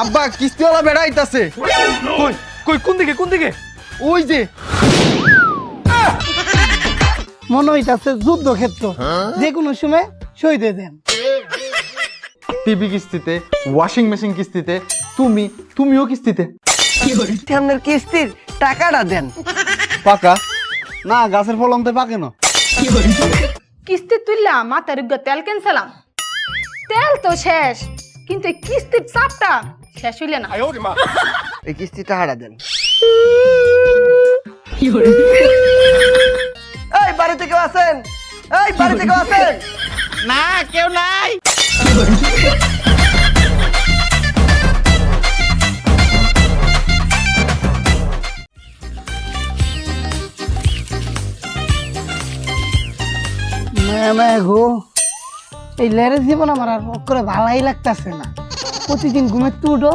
আব্বা কিস্তিওয়ালা বেড়াইতাছে কই কই কোন দিকে কোন দিকে? ওই যে। মনে হইতাছে যুদ্ধক্ষেত্র। যে কোনো সময় শহীদ হয়ে দেন টিভি কিস্তিতে ওয়াশিং মেশিন কিস্তিতে তুমি তুমিও কিস্তিতে। আপনার কিস্তির টাকাটা দেন। পাকা? না গাছের ফলন তো পাকে না। কিস্তি তুললাম মাথার তেল কেনছিলাম। তেল তো শেষ কিন্তু কিস্তির চাপটা শেষ হইলে না। এই কিস্তির টাকাটা দেন। এই বাড়িতে কেউ আছেন? এই বাড়িতে কেউ আছেন? না কেউ নাই। ম্যামে গো। এই লেরের জীবন আমার আর করে ভালাই লাগতেছে না। প্রতিদিন ঘুমে তুডো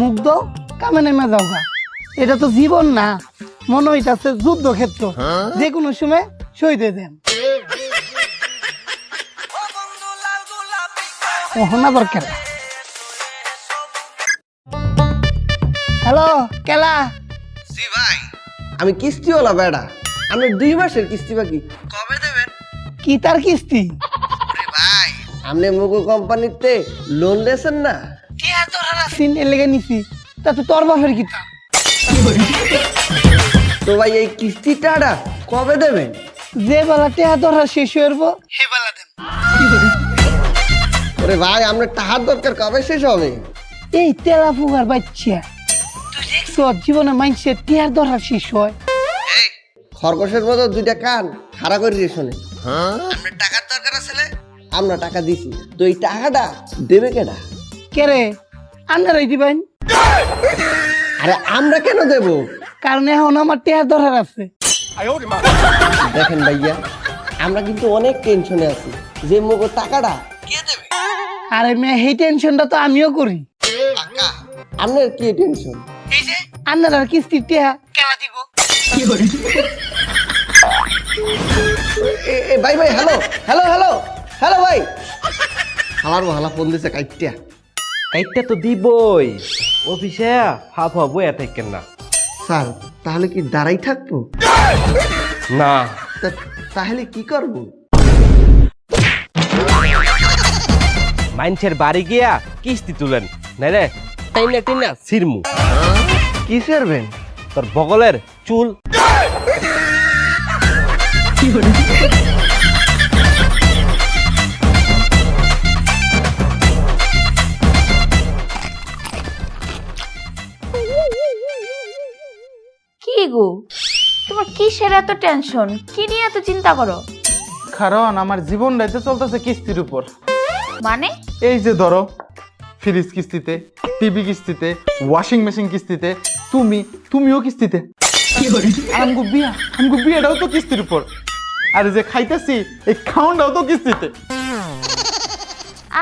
মুখ দো কামে নেমে যাও গা। এটা তো জীবন না মনে হইতাছে যুদ্ধক্ষেত্র যে কোনো সময় শহীদ হয়ে দেন ওহন হ্যালো কেলা। জি ভাই। আমি কিস্তিওয়ালা বেড়া। আপনি দুই মাসের কিস্তি বাকি। কবে দেবেন? কি তার কিস্তি? ভাই। আপনি মুগু কোম্পানিতে লোন লেছেন না? সিন লেগে নিছি। তা তো তোর বাপের কি তো? ভাই এই কিস্তির টাকাটা কবে দেবেন? যে বেলা টেহা ধরা শেষ হয়ে হে বেলা দেন। ওরে ভাই আপনার টাকার দরকার কবে শেষ হবে? এই তেলা ফুগার বাচ্চা। তুই জীবনে মাইনসে টেহার ধরা শেষ হয়। খরগোশের মতো দুইটা কান খাড়া করে দিয়ে শোনে। আপনার টাকার দরকার আছে আমরা টাকা দিছি। তো এই টাকাটা দেবে কেডা? কেরে আন্নারাই দিবেন। আরে আমরা কেন দেব? কারণ এখন আমার টেহার ধরার আছে। দেখেন ভাইয়া আমরা কিন্তু অনেক টেনশনে আছি। যে মগো টাকাটা। কে দেবে? আরে মেয়ে এই টেনশনটা তো আমিও করি। আপনার কি টেনশন আন্নার আর কিস্তি টেহা কেলা দিব। এ এ, ভাই ভাই হ্যালো হ্যালো হ্যালো হ্যালো ভাই। আমার ভালো ফোন দিছে কাইটিয়া কাইটটা তো দিবই। অফিসে হাফ হাফ বইয়া থাকেন না। স্যার তাহলে কি দাঁড়াই থাকব? না। তা- তাহলে কি করব? মাইনছের বাড়ি গিয়া কিস্তি তুলেন। নাই রে টাইনা টাইনা সিরমু। কি সারবেন তোর বগলের চুল। গো? তোমার কিসের এত টেনশন কি নিয়ে এত চিন্তা করো? কারণ আমার জীবনটাই তো চলতেছে কিস্তির উপর। মানে? এই যে ধরো ফ্রিজ কিস্তিতে টিভি কিস্তিতে ওয়াশিং মেশিন কিস্তিতে তুমি তুমিও কিস্তিতে। আমগো বিয়া আমগো বিয়াটাও তো কিস্তির উপর। আর যে খাইতেছি এই খাওয়াটাও তো কিস্তিতে।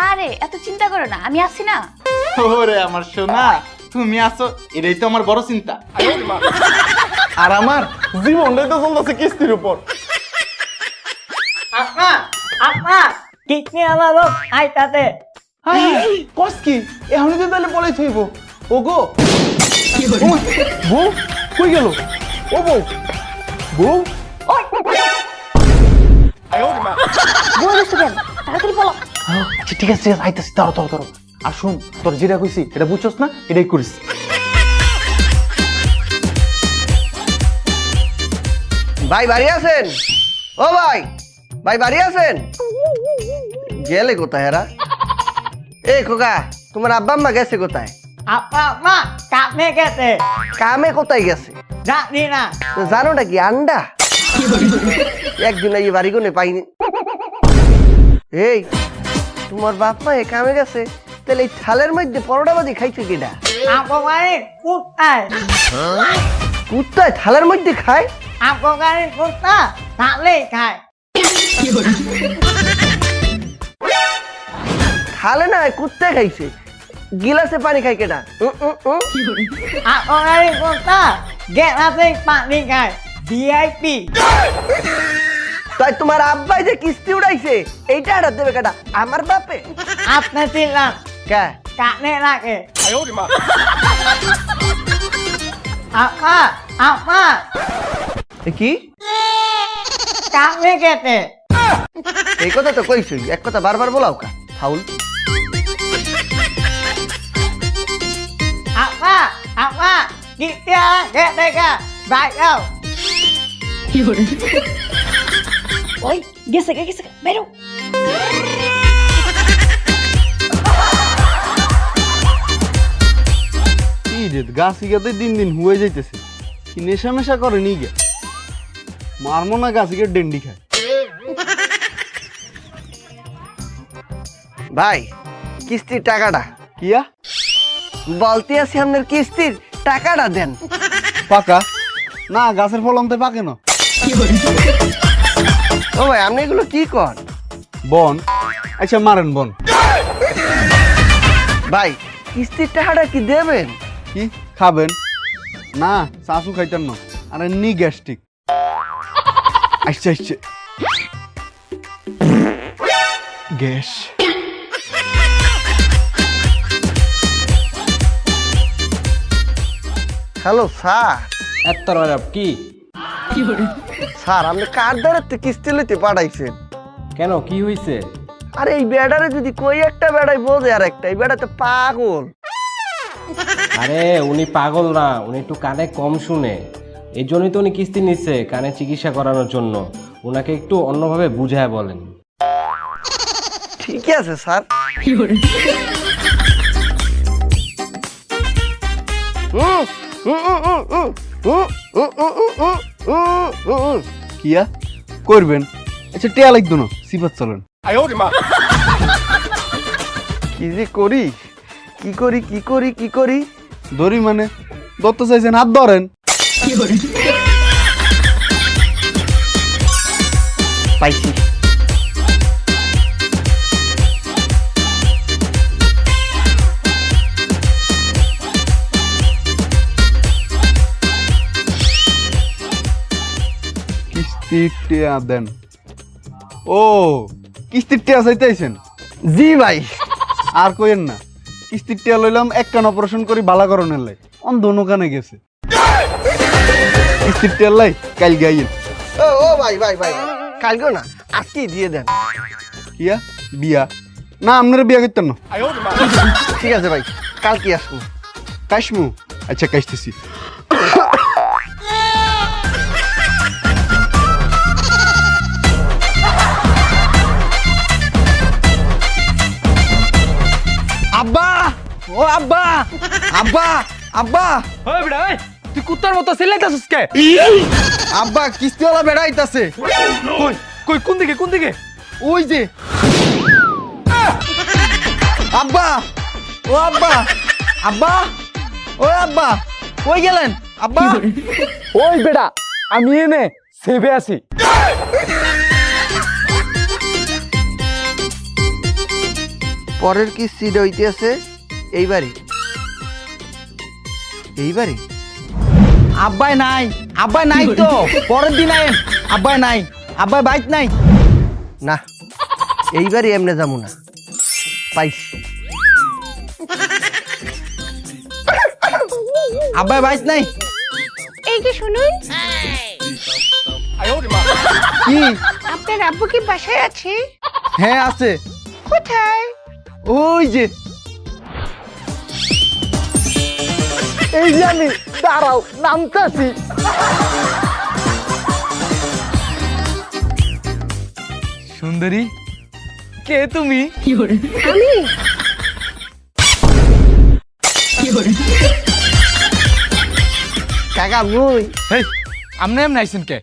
আরে এত চিন্তা করো না আমি আছি না। ওরে আমার সোনা তুমি আছো এটাই তো আমার বড় চিন্তা। আর আমার জীবনটাই তো চলতেছে কিস্তির উপর। আপা আপা কিডনি আমার লোক আইতাতে কস কি? এখনই তো তাহলে বলে থইব। ও গো বউ কই গেল? ও বউ বউ। ঠিক আছে আইতাছি আর শুন তোর যেটা কইছি এটা বুঝছস না? এটাই করিস। ভাই বাড়ি আছেন? ও ভাই ভাই বাড়ি আছেন? গেলে কোথায় এরা? এই খোকা তোমার আব্বা আম্মা গেছে কোথায়? আপা আপা কামে গেছে। কামে কোথায় গেছে? জানি না। তো জানো নাকি আন্ডা? একদিন এই বাড়ি কোনে পাইনি। এই তোমার বাপ মা এ কামে গেছে? তাহলে এই থালের মধ্যে পরোটা খাইছে কিনা? কুত্তায় থালের মধ্যে খায়? आपको गाड़ी कुत्ता खाले खाए খালে না কুত্তে খাইছে গিলাসে পানি খাই কেটা आपको गाड़ी कुत्ता गेरा से पानी खाए ভিআইপি তাই তোমার আব্বাই যে কিস্তি উড়াইছে এইটা হারা দেবে কেটা আমার বাপে आपने चिल्ला কে काटने लगे आपका आपका কি? কামে কেটে এই কথা তো কইছই এক কথা বারবার বলাও কা ফাউল। আপা আপা কা ওই গেছে বেরো দিন দিন হয়ে যাইতেছে। নেশা মেশা করে নি গে? মারমো না গাছি গে ডেন্ডি খায়। ভাই কিস্তির টাকাটা। কিয়া? বলতে আছি আপনার কিস্তির টাকাটা দেন। পাকা? না গাছের ফলন তো পাকে না। ও ভাই আপনি এগুলো কি কর? বন। আচ্ছা মারেন বন। ভাই কিস্তির টাকাটা কি দেবেন? কি? খাবেন? না শাশু খাইতেন না। আরে নি গ্যাস্ট্রিক। আসছে আসছে। গ্যাস। Hello sir. এত রাব কি? স্যার আপনি কার দ্বারা কিস্তি লইতে পাঠাইছেন? কেন কি হইছে? আরে এই বেড়ারে যদি কই একটা বেড়াই বোঝে আর একটা এই বেড়া তো পাগল। আরে উনি পাগল না উনি একটু কানে কম শুনে। এই জন্যই তো উনি কিস্তি নিচ্ছে কানে চিকিৎসা করানোর জন্য। ওনাকে একটু অন্যভাবে বুঝায় বলেন। ঠিকই আছে স্যার। কিয়া? করবেন। আচ্ছা টিয়া লাগতো না সিপাত চলেন। কি যে করি? কি করি কি করি কি করি? ধরি মানে দত্ত চাইছেন হাত ধরেন। পাইছি। কিস্তির টিয়া দেন। ও কিস্তির টিয়া চাইতেছেন? জি ভাই। আর কইেন না কিস্তির টিয়া লইলাম এক কান অপারেশন করি বালা করণের লাই। অন দোনো কানে গেছে। কিস্তির টিয়ার কাল গাইয়েন ও ও ভাই ভাই ভাই কালকেও না আজকেই দিয়ে দেন। কিয়া বিয়া। না আপনারা বিয়া করতেন না। ঠিক আছে ভাই কালকে আসব। কাশমু? আচ্ছা কাশতেছি। আব্বা! ও আব্বা! আব্বা! আব্বা! ওই বেটা তুই কুত্তার মতো চিল্লাইতাছিস কে? আব্বা কিস্তিওয়ালা বেড়াইতাছে। কই কই কোন দিকে কোন দিকে? ওই যে। আব্বা ও আব্বা আব্বা ও আব্বা কই গেলেন? আব্বা। ওই বেটা আমি এনে সেভে আছি। পরের কি সিড হইতে আছে এইবারই এইবারই আব্বাই নাই আব্বাই নাই তো। পরের দিন আইন আব্বাই নাই আব্বাই বাইক নাই। না এইবারই এমনি যাব না। পাইছি আব্বাই বাইক নাই। এই যে শুনুন। কি? আপনার আব্বু কি বাসায় আছে? হ্যাঁ আছে। কোথায়? ওই যে এই যে আমি দাঁড়াও নামতাছি। সুন্দরী কে তুমি? কাকা মুই। হেই আমনে এমন আইছেন কে?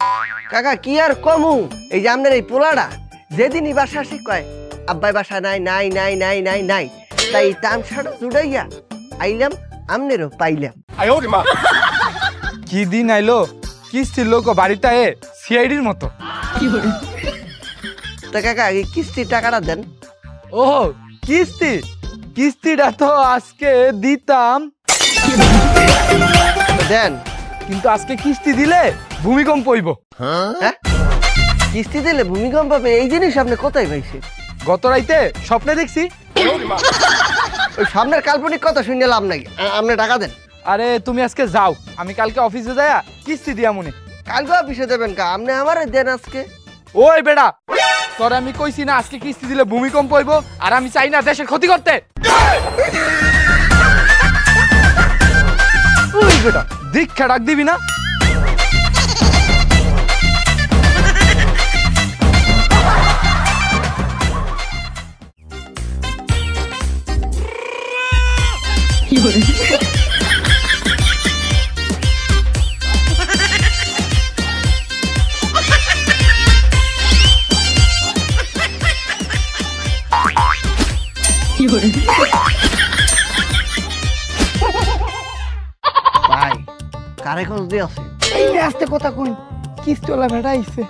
কাকা কি আর কমু? এই যে আপনার এই পোলাটা যেদিনই বাসা আসি কয় আব্বাই বাসা নাই নাই নাই নাই নাই নাই। তাই তামসাটা জুড়াইয়া আইলাম আমনেরও পাইলাম। কি দিন আইলো? কিস্তির লোক বাড়িতে এ সিআইডির মতো। তা কাকা এই কিস্তির টাকাটা দেন। ও কিস্তি? কিস্তিটা তো আজকে দিতাম। দেন। কিন্তু আজকে কিস্তি দিলে ভূমিকম্প হইব। হ্যাঁ? কিস্তি দিলে ভূমিকম্প পাবে এই জিনিস আপনি কোথায় পাইছে গত রাইতে স্বপ্নে দেখছি। ওই সামনের কাল্পনিক কথা শুনে লাভ নাই। আপনি টাকা দেন। আরে তুমি আজকে যাও। আমি কালকে অফিসে যাই কিস্তি দিয়া মনে। কালকে অফিসে দেবেন কা? আপনি আমার দেন আজকে। ওই বেটা তোর আমি কইছি না আজকে কিস্তি দিলে ভূমিকম্প হইব আর আমি চাই না দেশের ক্ষতি করতে। ওই বেটা। দীক্ষা ডাক দিবি না? ভাই কারে খোঁজ দিয়ে আছে এই আস্তে কথা কই কিস্তিওয়ালা ভেড়া আইছে।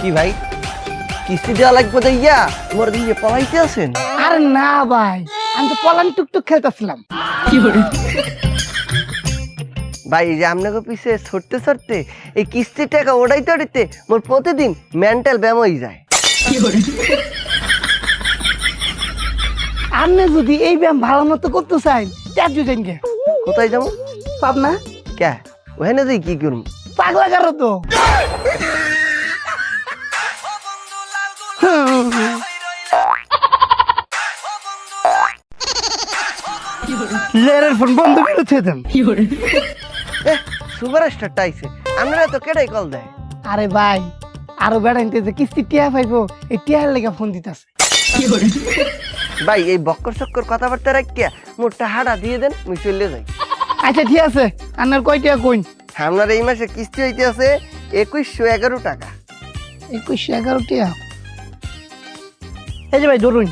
কি ভাই? কিস্তি দেওয়া লাগবে তো ইয়া। তোমার দিয়ে পলাইতে আছেন? আরে না ভাই আমি তো পলান টুকটুক খেলতেছিলাম। ভাই এই যে আপনাকে পিছে ছড়তে ছড়তে এই কিস্তির টাকা ওটাইতে ওটাইতে মোর প্রতিদিন মেন্টাল ব্যায়াম হয়ে যায়। আপনি যদি এই ব্যায়াম ভালো মতো করতে চাই ত্যাগ যাইন গে। কোথায় যাব? পাবনা? কে? ওখানে যাই কি করুন পাগলা কারও তো। লেরের ফোন বন্ধ করে থুয়ে দেন। আইছে আপনারা তো কেটাই কল দেয়? আরে ভাই আরও বেড়াইতে যে কিস্তি টিয়া পাইবো এই টিয়ার লেগে ফোন দিতেছে। ভাই এই বক্কর চক্কর কথাবার্তা রাখিয়া মোটটা হাড়া দিয়ে দেন মুই চলে যাই। আচ্ছা ঠিক আছে আপনার কয় টাকা কইন? আপনার এই মাসে কিস্তি হইতে আছে একুশশো এগারো টাকা। একুশশো এগারো টিয়া? এই যে ভাই ধরুন।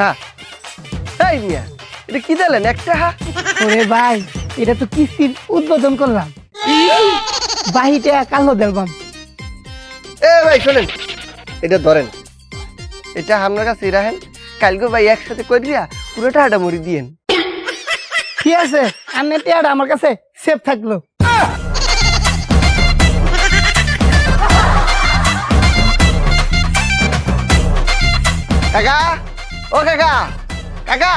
হ্যাঁ। মিয়া এটা কি দিলেন একটা হা ওরে ভাই এটা তো কিস্তির উদ্বোধন করলাম। বাহিটা কালো দেখবাম এ ভাই শোনেন এটা ধরেন এটা আপনার কাছে রাখেন কালকে ভাই একসাথে করিয়া পুরোটা হাডা মুড়ি দিয়েন। ঠিক আছে? আপনার টিয়াটা আমার কাছে সেফ থাকল। কাকা? ও কাকা কাকা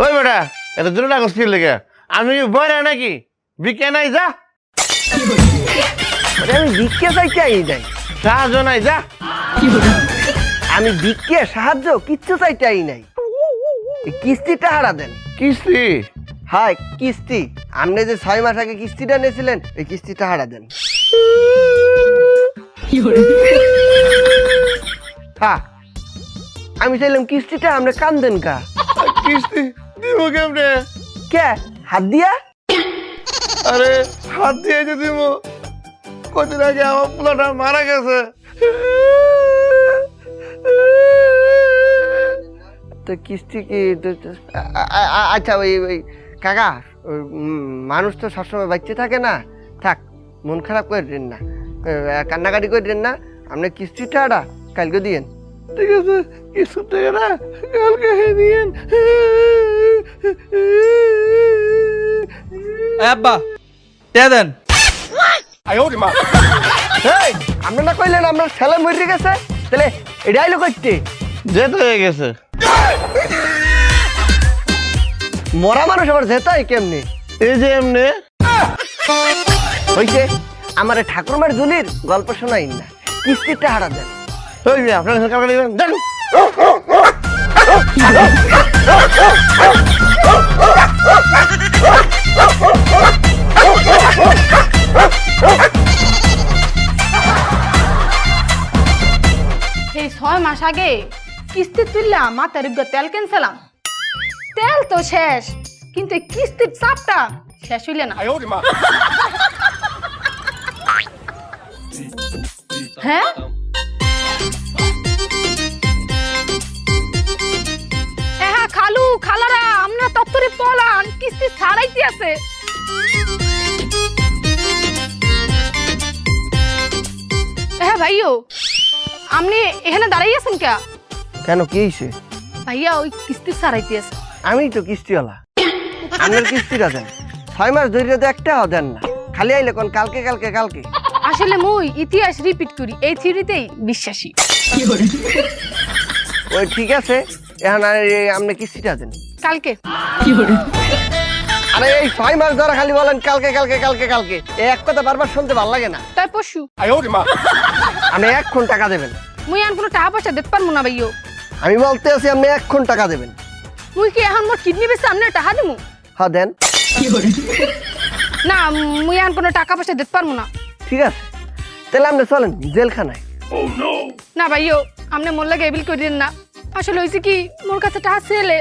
ওই বেটা এটা দুটো টাকা ছিল লেগে আমি কি বয় নাকি? বিকে নাই যা। আমি ভিক্ষে চাইতে আই নাই? সাহায্য নাই যা। আমি ভিক্ষে সাহায্য কিচ্ছু চাইতে আই নাই? কিস্তিটা হারা দেন। কিস্তি? হাই কিস্তি। আপনি যে ছয় মাস আগে কিস্তিটা নিয়েছিলেন এই কিস্তিটা হারা দেন। হ্যাঁ আমি চাইলাম কিস্তিটা আপনি কান দেন কা কিস্তি? দিব কেমনে? কে? হাত দিয়া? আরে হাত দিয়ে যে দিব। কদিন আগে আমার পোলাটা মারা গেছে। তো কিস্তি কি? আচ্ছা ওই ওই কাকা মানুষ তো সবসময় বাচ্চা থাকে না। থাক মন খারাপ করে দেন না। কান্নাকাটি করে দেন না। আপনি কিস্তিটা কালকে দিয়েন। ঠিক আছে কিছু টাকা কালকে দিয়েন আব্বা টিয়া দেন। এই আপনি না কইলেন আপনার ছেলে মরে গেছে? তাহলে এটাই লোক করতে যেতে হয়ে গেছে। মরা মানুষ আবার যেতাই কেমনি? এই যে এমনি। হইছে আমার ঠাকুরমার জুলির গল্প শোনাই না কিস্তিটা হারা দেন। ওই আপনার কাছে কালকে দিবেন দেন এই ছয় মাস আগে কিস্তি তুললাম মাথার উপর তেল কিনছিলাম। তেল তো শেষ কিন্তু এই কিস্তির চাপটা শেষ হইলে না। হ্যাঁ? খালু খালারা আমরা তত্তরে পলান কিস্তি ছাড়াইতে আছে। হ্যাঁ ভাইও আপনি এখানে দাঁড়াই আছেন কে কেন কি হইছে? ভাইয়া ওই কিস্তি ছাড়াইতে আছে। আমি তো কিস্তিওয়ালা। আপনার কিস্তিটা দেন। ছয় মাস ধরে তো একটাও দেন না। খালি আইলে কোন কালকে কালকে কালকে? আসলে মুই ইতিহাস রিপিট করি। এই থিওরিতেই বিশ্বাসী। ওই ঠিক আছে এখন আপনি কিস্তিটা দেন। কালকে। আরে এই ছয় মাস ধরে খালি বলেন কালকে কালকে কালকে কালকে। এক কথা বারবার শুনতে ভালো লাগে না। তাই পশু। আপনি এক্ষণ টাকা দেবেন। মুই আর কোনো টাকা পয়সা দিতে পারব না ভাইও। আমি বলতে আছি আপনি এক্ষণ টাকা দেবেন। মুই কি এখন মোর কিডনি আপনি টাকা দিমু? হ্যাঁ দেন। না মুই কোনো টাকা পয়সা দিতে পারব না। ঠিক আছে। তাহলে আপনি চলেন জেলখানায়। না ভাইও আপনি মোর লাগে এবিল করে দিন না। আসলে হয়েছে কি মোর কাছে টাকা ছেলে।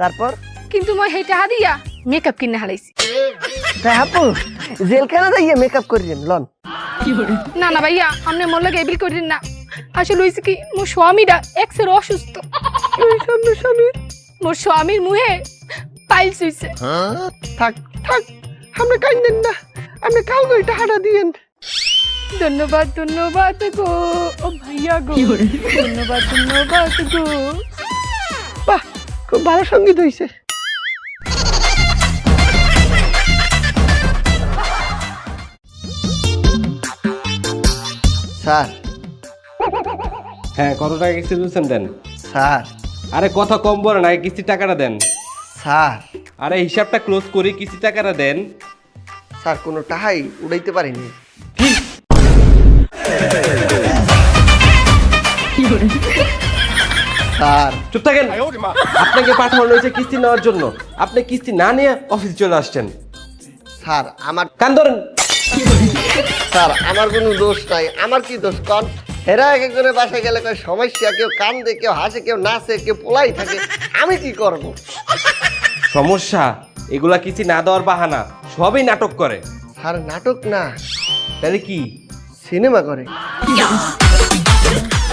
তারপর? কিন্তু মই সেই টাকা দিয়া মেকআপ কিনে হারাইছি তাই আপু জেলখানা যাইয়ে মেকআপ করে দেন লন। না না ভাইয়া আপনি মোর লাগে এবিল করে দিন না। আসলে হয়েছে কি মোর স্বামীরা এক্সের অসুস্থ। স্বামীর মোর স্বামীর মুহে পাইলস হইছে। থাক থাক আপনি কাইন্দেন না। আপনি কালকে টাকাটা দিয়েন। ধন্যবাদ ধন্যবাদ গো। ও ভাইয়া গো ধন্যবাদ ধন্যবাদ গো। বাহ খুব ভালো সংগীত হয়েছে স্যার। হ্যাঁ কত টাকা কিস্তি তুলছেন দেন? স্যার। আরে কথা কম বলেন আগে কিস্তির টাকাটা দেন। স্যার। আরে হিসাবটা ক্লোজ করি কিস্তির টাকাটা দেন। স্যার কোনো টাকাই উড়াইতে পারিনি। স্যার চুপ থাকেন। আপনাকে পাঠানো হয়েছে কিস্তি নেওয়ার জন্য। আপনি কিস্তি না নিয়ে অফিসে চলে আসছেন। স্যার আমার কান ধরেন। স্যার আমার কোনো দোষ নাই। আমার কি দোষ? কন এরা এক একজনের বাসায় গেলে কয় সমস্যা কেউ কান্দে কেউ হাসে কেউ নাচে কেউ পোলাই থাকে। আমি কি করব? সমস্যা এগুলা কিস্তি না দেওয়ার বাহানা সবই নাটক করে। স্যার নাটক না। তাহলে কি? সিনেমা করে।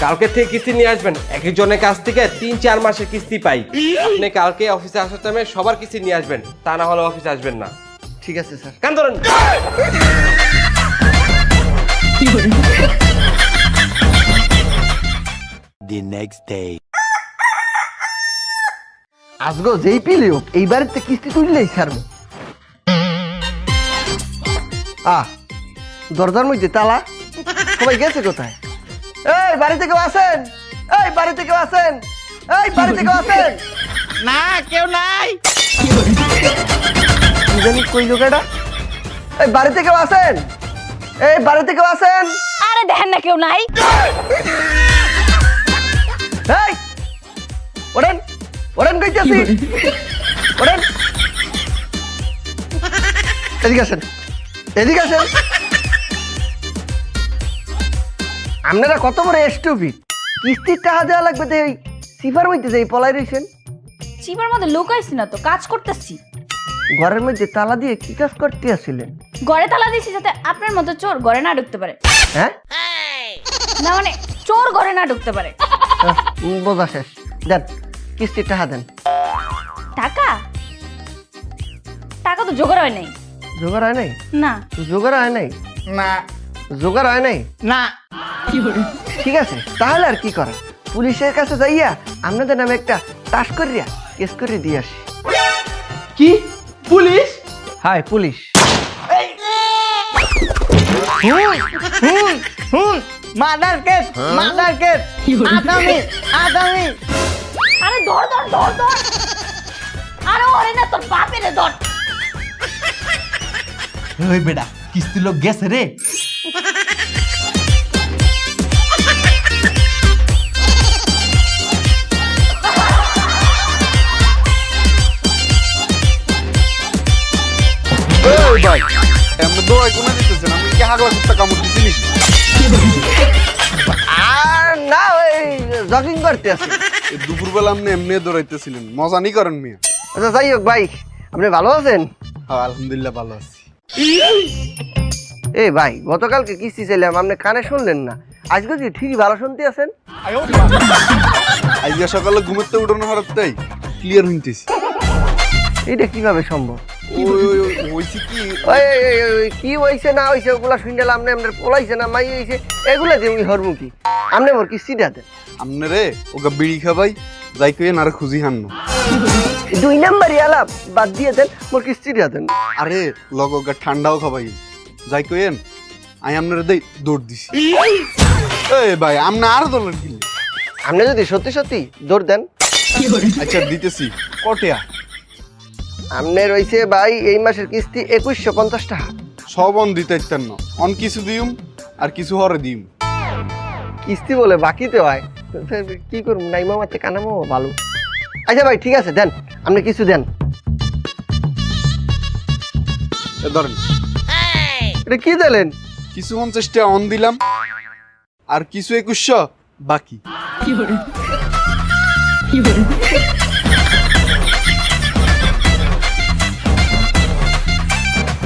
কালকে থেকে কিস্তি নিয়ে আসবেন। এক একজনের কাছ থেকে তিন চার মাসের কিস্তি পাই। আপনি কালকে অফিসে আসার টাইমে সবার কিস্তি নিয়ে আসবেন। তা না হলে অফিসে আসবেন না। ঠিক আছে স্যার। কান ধরেন। আজগো যেই পিলে হোক এই বাড়িতে কিস্তি তুললেই ছাড়বো। আহ দরজার মধ্যে তালা? সবাই গেছে কোথায়? এই বাড়িতে কেউ আছেন? এই বাড়িতে কেউ আছেন? এই বাড়িতে কেউ আছেন? না কেউ নাই। জানি কই লোকেটা এই বাড়িতে কেউ আছেন? এই বাড়িতে কেউ আছেন? আরে দেখেন না কেউ নাই। এই ওরেন ওরেন কইতাছি। ওরেন এদিকে আসেন এদিকে আসেন। আপনারা কত বড় স্টুপিড কিস্তির টাকা দেওয়া লাগবে তো এই সিফার মধ্যে যে পলাই রয়েছেন চিপার মধ্যে লুকাইছি না তো কাজ করতেছি। ঘরের মধ্যে তালা দিয়ে কি কাজ করতে আসছিলেন ঘরে তালা দিয়েছি যাতে আপনার মতো চোর ঘরে না ঢুকতে পারে। হ্যাঁ? না মানে চোর ঘরে না ঢুকতে পারে। আহ, উম, বোঝা শেষ। দেন কিস্তির টাকা দেন। টাকা? টাকা তো জোগাড় হয় নাই। জোগাড় হয় নাই? না। জোগাড় হয় নাই? না। জোগাড় হয় নাই? না। ঠিক আছে তাহলে আর কি করেন পুলিশের কাছে যাইয়া আপনাদের নামে একটা টাস করিয়া কেস করে দিয়ে আসি। কি? Police? Hi police. Murder case murder case. আগামী আগামী আরে ধর ধর ধর ধর। আরে ওরে না তোর বাপেরে ধর। ওই বেটা কিস্তি লোক গেছে রে। দুপুরবেলা আপনি এমনি দৌড়াইতেছিলেন মজা নি করেন মিয়া আচ্ছা যাই হোক ভাই আপনি ভালো আছেন আলহামদুলিল্লাহ ভালো আছি এই ভাই গতকালকে কিস্তি চাইলাম আপনি কানে শুনলেন না। আজকে কি ঠিকই ভালো শুনতে আছেন? আজকে সকালে ঘুমেতে উঠানো হারাতেই ক্লিয়ার হইতেছি। এটা কীভাবে সম্ভব? কি? হয়েছে না হয়েছে ওগুলা শুনলাম আপনি আপনার পোলাইছে না মাই হয়েছে এগুলা দিয়ে আপনি মোর দেন। আমনে রে ওকে বিড়ি খাবাই যাই খুঁজি দুই নাম্বারই আলাপ বাদ দিয়ে দেন মোর দেন। আরে ঠান্ডাও খাবাই। যাই কইেন আমি আপনারা দেই দৌড় দিছি। এই ভাই আপনি আর দলের কিনলে আপনি যদি সত্যি সত্যি দৌড় দেন। আচ্ছা দিতেছি। কটিয়া? আপনি রয়েছে ভাই এই মাসের কিস্তি একুশশো পঞ্চাশ টাকা। সব অন দিতে ইত্যান্ন। অন কিছু দিউম আর কিছু হরে দিউম। কিস্তি বলে বাকিতে হয়। কি করুন নাই মামাতে কানামো ভালো। আচ্ছা ভাই ঠিক আছে দেন। আপনি কিছু দেন। ধরেন। এটা কি দিলেন? কিছু পঞ্চাশটা অন দিলাম। আর কিছু একুশশো বাকি।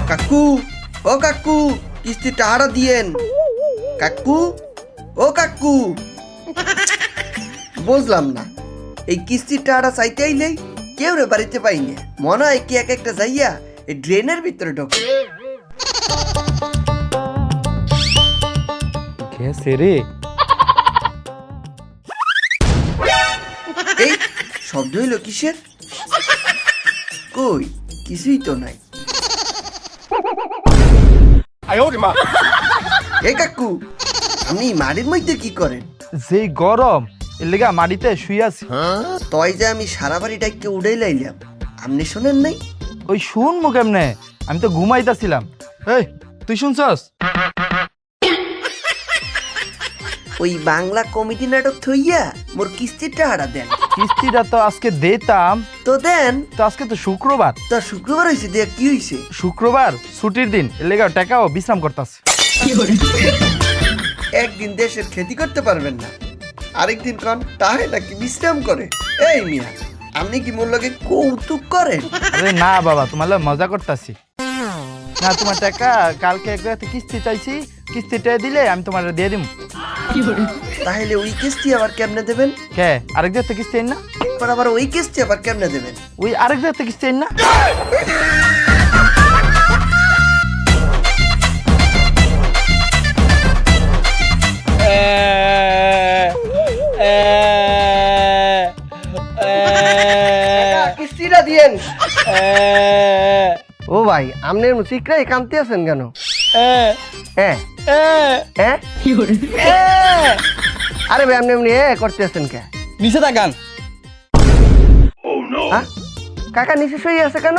কাকু ও কাকু কিস্তি টাহারা দিয়েন। কাকু ও কাকু। বুঝলাম না এই কিস্তির টাহারা চাইতে আইলেই কেউ রে বাড়িতে পাইনি। মনে হয় কি এক একটা যাইয়া এই ড্রেনের ভিতরে ঢোকে। গেছে রে। এই শব্দ হইল কিসের? কই? কিছুই তো নাই। এই কাকু আপনি মাটির মধ্যে কি করেন? যেই গরম এর লেগা মাটিতে শুই আছি। তয় যে আমি সারা বাড়ি ডাইকে উড়াই লাইলাম আপনি শোনেন নাই? ওই শুন শুনব কেমনে? আমি তো ঘুমাইতাছিলাম। এই তুই শুনছস? ওই বাংলা কমিটি নাটক থইয়া মোর কিস্তির টাহারা দেন। কিস্তিটা তো আজকে দিতাম। তো দেন। তো আজকে তো শুক্রবার। তো শুক্রবার হয়েছে দেয়া কি হয়েছে শুক্রবার ছুটির দিন। এর লেগা টাকাও বিশ্রাম করতাছে। একদিন দেশের খেতি করতে পারবেন না। আরেকদিন কন তাহে নাকি বিশ্রাম করে। এই মিয়া আপনি কি মোর লগে কৌতুক করেন? আরে না বাবা তোমার লগে মজা করতাছি। না তোমার টাকা কালকে এক রাতে কিস্তি চাইছি কিস্তিটা দিলে আমি তোমার দিয়ে দিব তাহলে ওই কিস্তি আবার কেমনে দেবেন? কে? আরেক রাতে কিস্তি না? এবার আবার ওই কিস্তি আবার কেমনে দেবেন? ওই আরেক রাতে কিস্তি না? কিস্তিটা দিয়েন। ও ভাই আপনি চিকরাই কানতে আছেন কেন? হ্যাঁ হ্যাঁ আরে ভাই আপনি এমনি এ করতে আছেন কে? নিচে তাকান। হ্যাঁ? কাকা নিচে শুয়ে আছে কেন?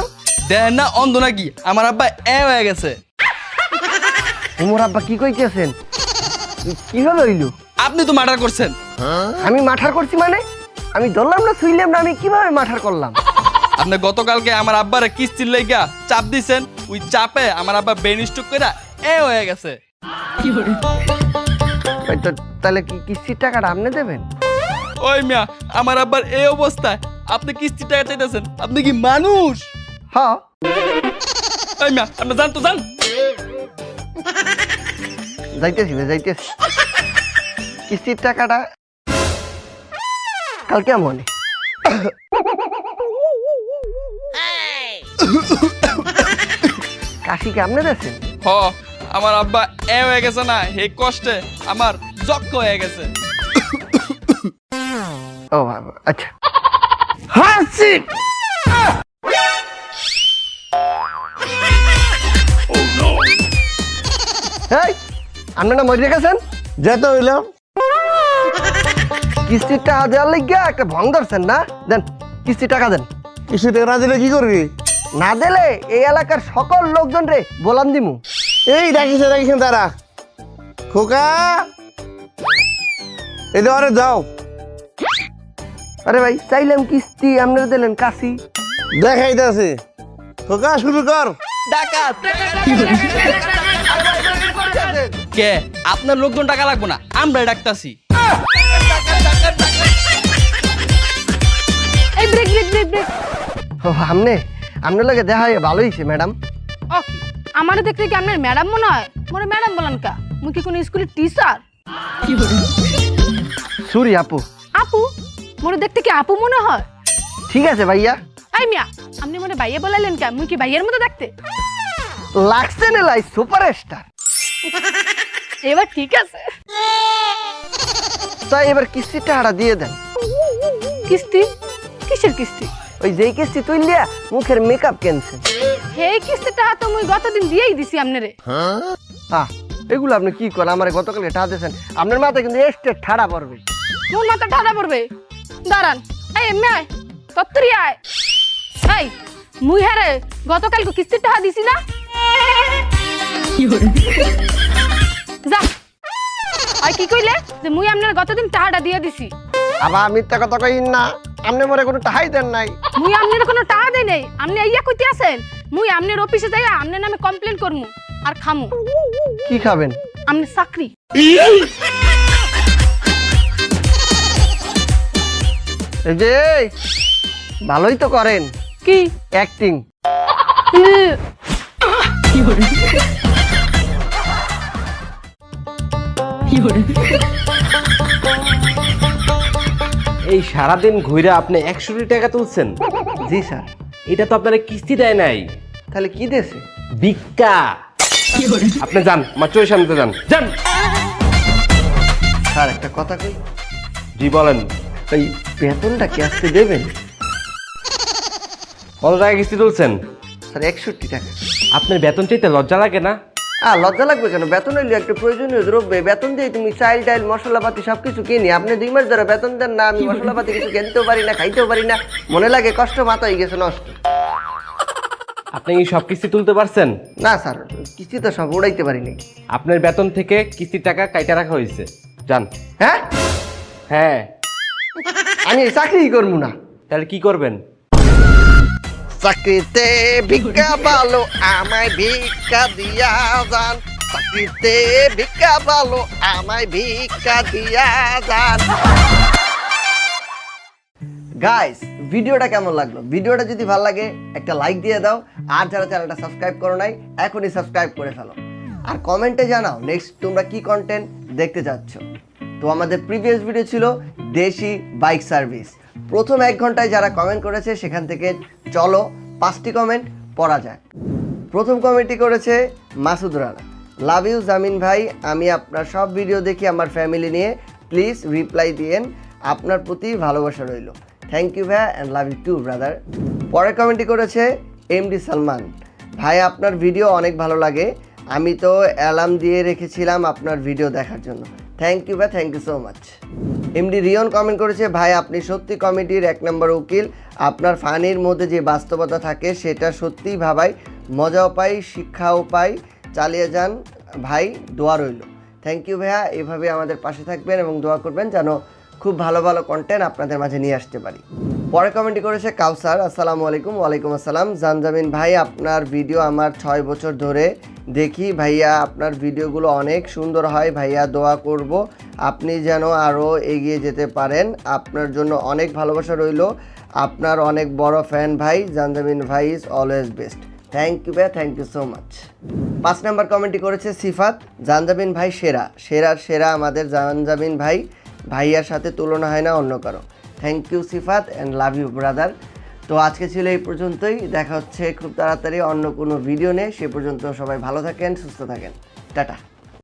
দেন না অন্ধ নাকি? আমার আব্বা এ হয়ে গেছে। উমর আব্বা কি কইতেছেন? কীভাবে হইল আপনি তো মার্ডার করছেন। আমি মাঠার করছি মানে? আমি ধরলাম না শুইলাম না আমি কীভাবে মাঠার করলাম? আপনি গতকালকে আমার আব্বারে কিস্তির লাইগা চাপ দিছেন ওই চাপে আমার আব্বা ব্রেন স্ট্রোক করে এ হয়ে গেছে। তো তাহলে কি কিস্তির টাকাটা আপনি দেবেন? ওই মিয়া আমার আব্বার এই অবস্থায়। আপনি কিস্তির টাকা চাইতেছেন আপনি কি মানুষ? হ্যাঁ। ওই মিয়া আপনি জান তো জান যাইতেছি যাইতেছি। কিস্তির টাকাটা কালকে মনে কাশি কি আপনি দিয়েছেন? হ। আমার আব্বা এ হয়ে গেছে না হে কষ্টে আমার জক্ক হয়ে গেছে। ও বাবা, আচ্ছা এই আপনারা মরে গেছেন? যেতে হইলাম কিস্তির টাকা দেওয়ার লিগা একটা ভং ধরছেন না? দেন কিস্তির টাকা দেন। কিছু টাকা না দিলে কি করবি? না দিলে এই এলাকার সকল লোকজন রে বলান দিমু। এই ডাকিস ডাকিস তারা। খোকা। এটা আরে যাও। আরে ভাই চাইলাম কিস্তি আপনারা দিলেন কাশি। দেখাইতেছে। খোকা শুরু কর। কে? আপনার লোকজন টাকা লাগবো না আমরা ডাকতাছি। এই ব্রেক ব্রেক ব্রেক ব্রেক ও আমনে আপনার লাগে দেখা হয়ে ভালো হয়েছে ম্যাডাম। ওকে আমার দেখতে কি আপনার ম্যাডাম মনে হয়? মোরে ম্যাডাম বলেন কা। মুই কি কোনো স্কুলের টিচার? সুরি আপু। আপু মোরে দেখতে কি আপু মনে হয়? ঠিক আছে ভাইয়া। আই মিয়া আপনি মনে ভাইয়া বলাইলেন কা মুই কি বাইয়ের মতো দেখতে? লাগছে না লাই সুপারস্টার। এবার ঠিক আছে। তাই এবার কিস্তির টাকাটা দিয়ে দেন। কিস্তি? কিসের কিস্তি? ওই যেই কিস্তি তুললিয়া মুখের মেকআপ কেনছেন হে কিস্তিটা তো মুই গতদিন দিয়েই দিছি আপনারে। হ্যাঁ এগুলো আপনি কি করেন? আমার গতকালকে টাকা দিয়েছেন। আপনার মাথায় কিন্তু এস্টেট ঠাড়া পড়বে। মোর মাথা ঠাডা পড়বে। দাঁড়ান। এই এমনি আয়। তত্তরি আয়। এই মুই হারে গতকালকে কিস্তির টাকা দিছি না? যা। আর কি কইলে? যে মুই আপনার গতদিন টাকাটা দিয়ে দিছি। আবার মিথ্যা কথা কই না। আপনি মরে কোনো টাকাই দেন নাই। মুই আপনার কোনো টাকা দেই নাই। আপনি ইয়া কইতে আছেন মুই আপনার অফিসে যাই আপনার নামে কমপ্লেন করমু আর খামু। কি খাবেন? আপনি চাকরি। এই যে ভালোই তো করেন। কি? অ্যাক্টিং এই সারাদিন ঘুরে আপনি একশো টাকা তুলছেন? জি স্যার। এটা তো আপনারা কিস্তি দেয় নাই। তাহলে কি দেশে ভিক্ষা। আপনি যান আমার চোখের সামনে যান। যান। স্যার একটা কথা কই? জি বলেন। ওই বেতনটা কি আজকে দেবেন? কত টাকা কিস্তি তুলছেন? স্যার একষট্টি টাকা। আপনার বেতন চাইতে লজ্জা লাগে না? আর লজ্জা লাগবে কেন? বেতন হইলে একটা প্রয়োজনীয় দ্রব্য বেতন দিয়ে তুমি চাইল টাইল মশলাপাতি সব কিছু কিনি আপনি দুই মাস ধরে বেতন দেন না আমি মশলাপাতি কিছু কিনতেও পারি না খাইতেও পারি না মনে লাগে কষ্ট মাথা হয়ে গেছে নষ্ট। আপনি কি সব কিস্তি তুলতে পারছেন? না স্যার কিস্তি তো সব উড়াইতে পারিনি। আপনার বেতন থেকে কিস্তির টাকা কাইটা রাখা হয়েছে। যান। হ্যাঁ? হ্যাঁ। আমি চাকরি করব না। তাহলে কি করবেন? চাকরিতে ভিক্ষা ভালো আমায় ভিক্ষা দিয়া যান। চাকরিতে ভিক্ষা ভালো আমায় ভিক্ষা দিয়া যান। গাইস ভিডিওটা কেমন লাগল? ভিডিওটা যদি ভালো লাগে, একটা লাইক দিয়ে দাও। আর যারা চ্যানেলটা সাবস্ক্রাইব করো নাই, এখনই সাবস্ক্রাইব করে ফেলো। আর কমেন্টে জানাও নেক্সট তোমরা কি কন্টেন্ট দেখতে চাচ্ছ তো আমাদের প্রিভিয়াস ভিডিও ছিল দেশি বাইক সার্ভিস প্রথম এক ঘন্টায় যারা কমেন্ট করেছে, সেখান থেকে চলো পাঁচটি কমেন্ট পড়া যায় প্রথম কমেন্টটি করেছে মাসুদ রানা। লাভ ইউ জামিন ভাই, আমি আপনার সব ভিডিও দেখি আমার ফ্যামিলি নিয়ে। প্লিজ রিপ্লাই দিয়েন, আপনার প্রতি ভালোবাসা রইল। থ্যাংক ইউ ভাই and love you too brother পরের কমেন্টটি করেছে এমডি সালমান। ভাই, আপনার ভিডিও অনেক ভালো লাগে। আমি তো অ্যালার্ম দিয়ে রেখেছিলাম আপনার ভিডিও দেখার জন্য। থ্যাংক ইউ ভাই thank you so much MD Riyon comment করেছে, ভাই, আপনি সত্যি কমিটির এক নম্বর উকিল। আপনার ফানির মধ্যে যে বাস্তবতা থাকে, সেটা সত্যিই ভাবাই। মজাও পাই, শিক্ষাও পাই। চালিয়ে যান, ভাই, দোয়া রইল। থ্যাংক ইউ ভাইয়া। এভাবে আমাদের পাশে থাকবেন এবং দোয়া করবেন যেন খুব ভালো ভালো কন্টেন্ট আপনাদের মাঝে নিয়ে আসতে পারি। পরে কমেন্টটি করেছে কাউসার, আসসালামু আলাইকুম, ওয়ালাইকুম আসসালাম। জানজামিন ভাই, আপনার ভিডিও আমার ছয় বছর ধরে দেখি। ভাইয়া, আপনার ভিডিওগুলো অনেক সুন্দর হয়। ভাইয়া, দোয়া করব। আপনি যেন আরও এগিয়ে যেতে পারেন। আপনার জন্য অনেক ভালোবাসা রইল। আপনার অনেক বড় ফ্যান ভাই, জানজামিন ভাই is always best thank you ভাই থ্যাংক ইউ সো মাচ পাঁচ নাম্বার কমেন্টটি করেছে সিফাত জানজাবিন ভাই সেরা। সেরার সেরা আমাদের জানজাবিন ভাই। ভাইয়ার সাথে তুলনা হয় না অন্য কারও। Thank you Sifat and love you brother তো আজকে ছিল এই পর্যন্তই। দেখা হচ্ছে খুব তাড়াতাড়ি অন্য কোনো ভিডিও নেই সে পর্যন্ত সবাই ভালো থাকেন, সুস্থ থাকেন। টাটা।